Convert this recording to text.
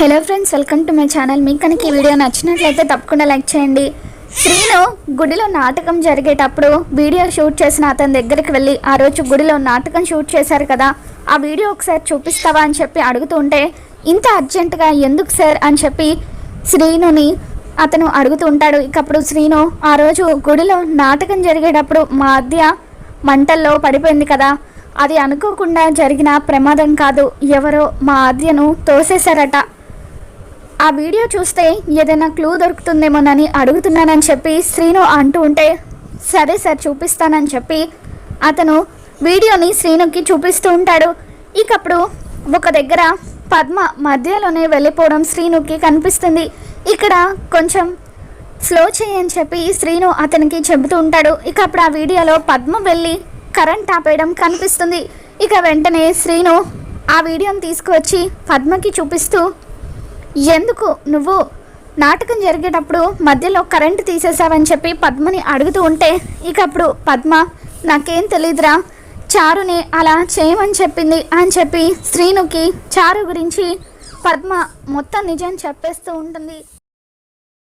Hello friends welcome to my channel మీకు కనుక ఈ వీడియో నచ్చినట్లయితే తప్పకుండా లైక్ చేయండి. శ్రీను గుడిలో నాటకం జరిగేటప్పుడు వీడియో షూట్ చేసిన అతని దగ్గరికి వెళ్ళి ఆ రోజు గుడిలో నాటకం షూట్ చేశారు కదా ఆ వీడియో ఒకసారి చూపిస్తావా అని చెప్పి అడుగుతూ ఉంటే ఇంత అర్జెంటుగా ఎందుకు సార్ అని చెప్పి శ్రీనుని అతను అడుగుతూ ఉంటాడు. ఇక శ్రీను ఆ రోజు గుడిలో నాటకం జరిగేటప్పుడు మా అద్య మంటల్లో పడిపోయింది కదా అది అనుకోకుండా జరిగిన ప్రమాదం కాదు. ఎవరో మా ఆద్యను తోసేశారట. ఆ వీడియో చూస్తే ఏదైనా క్లూ దొరుకుతుందేమోనని అడుగుతున్నానని చెప్పి శ్రీను అంటూ ఉంటే సరే సార్ చూపిస్తానని చెప్పి అతను వీడియోని శ్రీనుకి చూపిస్తూ ఉంటాడు. ఇకప్పుడు ఒక దగ్గర పద్మ మధ్యలోనే వెళ్ళిపోవడం శ్రీనుకి కనిపిస్తుంది. ఇక్కడ కొంచెం స్లో చేయని చెప్పి శ్రీను అతనికి చెబుతూ ఉంటాడు. ఇక అప్పుడు ఆ వీడియోలో పద్మ వెళ్ళి కరెంట్ ఆపేయడం కనిపిస్తుంది. ఇక వెంటనే శ్రీను ఆ వీడియోని తీసుకువచ్చి పద్మకి చూపిస్తూ ఎందుకు నువ్వు నాటకం జరిగేటప్పుడు మధ్యలో కరెంటు తీసేసావని చెప్పి పద్మని అడుగుతూ ఉంటే ఇక అప్పుడు పద్మ నాకేం తెలీదురా చారుని అలా చేయమని చెప్పింది అని చెప్పి శ్రీనుకి చారు గురించి పద్మ మొత్తం నిజం చెప్పేస్తూ ఉంటుంది.